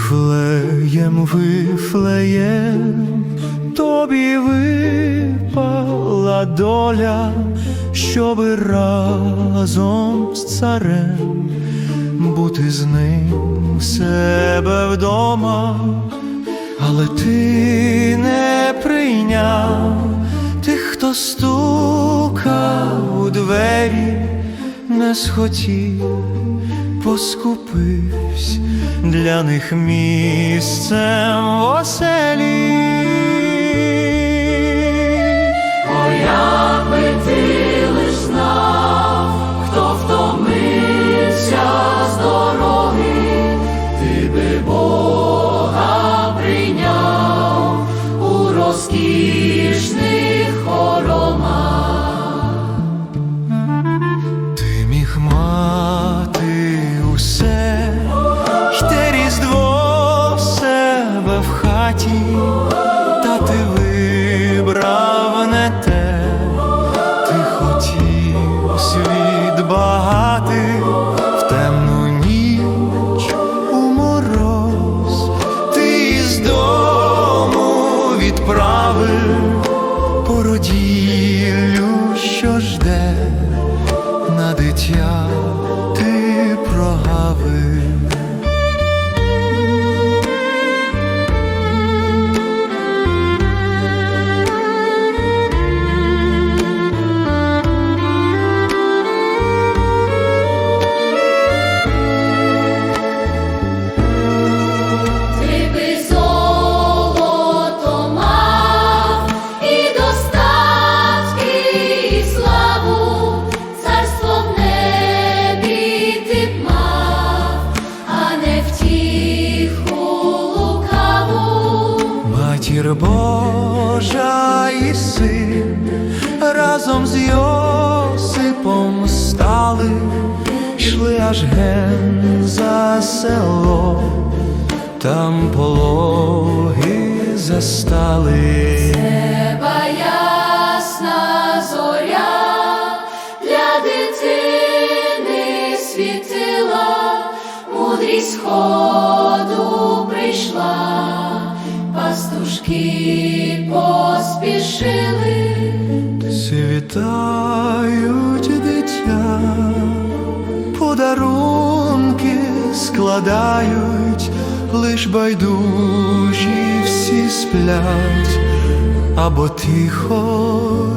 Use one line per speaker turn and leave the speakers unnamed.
Вифлеєм, вифлеєм, тобі випала доля, щоби разом з царем бути з ним у себе вдома, але ти не прийняв тих, хто стукав у двері, не схотів, поскупився для них місцем в оселі.
Якби ти лиш знав, хто втомився з дороги, ти би Бога прийняв у розкішних хоромах.
Світ багатий в темну ніч у мороз, ти з дому відправив породіллю, що жде на дитя Матір Божа і син разом з Йосипом стали, йшли аж ген за село, там пологи застали.
Неба ясна зоря для дитини світила, мудрість ходу прийшла, пастушки поспішили.
Світають дитя, подарунки складають, лиш байдужі всі сплять, або тихо